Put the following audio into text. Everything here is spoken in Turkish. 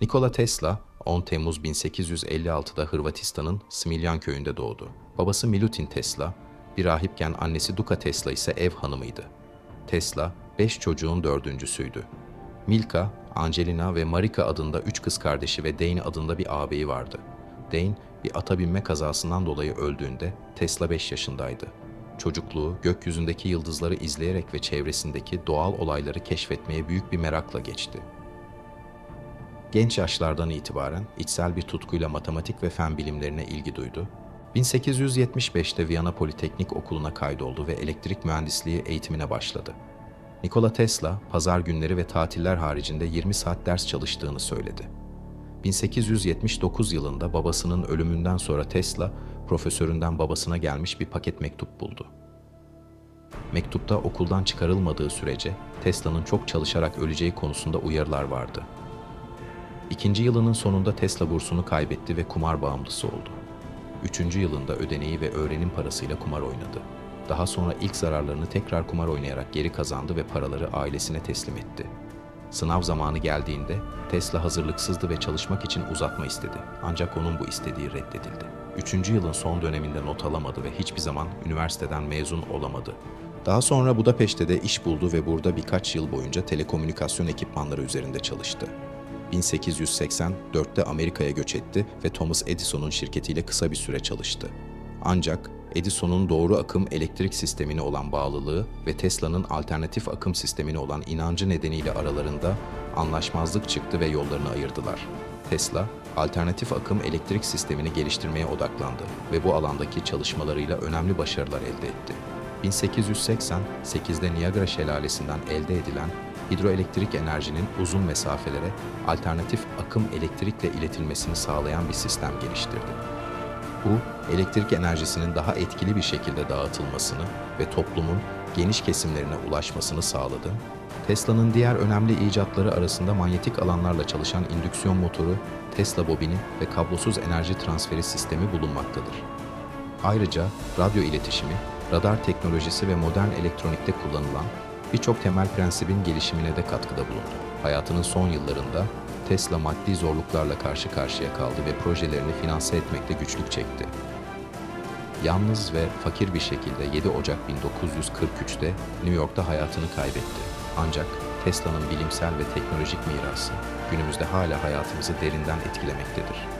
Nikola Tesla 10 Temmuz 1856'da Hırvatistan'ın Smiljan köyünde doğdu. Babası Milutin Tesla, bir rahipken annesi Duka Tesla ise ev hanımıydı. Tesla, beş çocuğun dördüncüsüydü. Milka, Angelina ve Marika adında üç kız kardeşi ve Dane adında bir ağabeyi vardı. Dane, bir ata binme kazasından dolayı öldüğünde Tesla 5 yaşındaydı. Çocukluğu, gökyüzündeki yıldızları izleyerek ve çevresindeki doğal olayları keşfetmeye büyük bir merakla geçti. Genç yaşlardan itibaren içsel bir tutkuyla matematik ve fen bilimlerine ilgi duydu. 1875'te Viyana Politeknik Okulu'na kaydoldu ve elektrik mühendisliği eğitimine başladı. Nikola Tesla, pazar günleri ve tatiller haricinde 20 saat ders çalıştığını söyledi. 1879 yılında babasının ölümünden sonra Tesla, profesöründen babasına gelmiş bir paket mektup buldu. Mektupta okuldan çıkarılmadığı sürece Tesla'nın çok çalışarak öleceği konusunda uyarılar vardı. İkinci yılının sonunda Tesla bursunu kaybetti ve kumar bağımlısı oldu. Üçüncü yılında ödeneği ve öğrenim parasıyla kumar oynadı. Daha sonra ilk zararlarını tekrar kumar oynayarak geri kazandı ve paraları ailesine teslim etti. Sınav zamanı geldiğinde Tesla hazırlıksızdı ve çalışmak için uzatma istedi. Ancak onun bu istediği reddedildi. Üçüncü yılın son döneminde not alamadı ve hiçbir zaman üniversiteden mezun olamadı. Daha sonra Budapeşte de iş buldu ve burada birkaç yıl boyunca telekomünikasyon ekipmanları üzerinde çalıştı. 1884'te Amerika'ya göç etti ve Thomas Edison'un şirketiyle kısa bir süre çalıştı. Ancak Edison'un doğru akım elektrik sistemine olan bağlılığı ve Tesla'nın alternatif akım sistemine olan inancı nedeniyle aralarında anlaşmazlık çıktı ve yollarını ayırdılar. Tesla, alternatif akım elektrik sistemini geliştirmeye odaklandı ve bu alandaki çalışmalarıyla önemli başarılar elde etti. 1888'de Niagara Şelalesi'nden elde edilen hidroelektrik enerjinin uzun mesafelere alternatif akım elektrikle iletilmesini sağlayan bir sistem geliştirdi. Bu, elektrik enerjisinin daha etkili bir şekilde dağıtılmasını ve toplumun geniş kesimlerine ulaşmasını sağladı. Tesla'nın diğer önemli icatları arasında manyetik alanlarla çalışan indüksiyon motoru, Tesla bobini ve kablosuz enerji transferi sistemi bulunmaktadır. Ayrıca radyo iletişimi, radar teknolojisi ve modern elektronikte kullanılan birçok temel prensibin gelişimine de katkıda bulundu. Hayatının son yıllarında Tesla maddi zorluklarla karşı karşıya kaldı ve projelerini finanse etmekte güçlük çekti. Yalnız ve fakir bir şekilde 7 Ocak 1943'te New York'ta hayatını kaybetti. Ancak Tesla'nın bilimsel ve teknolojik mirası günümüzde hala hayatımızı derinden etkilemektedir.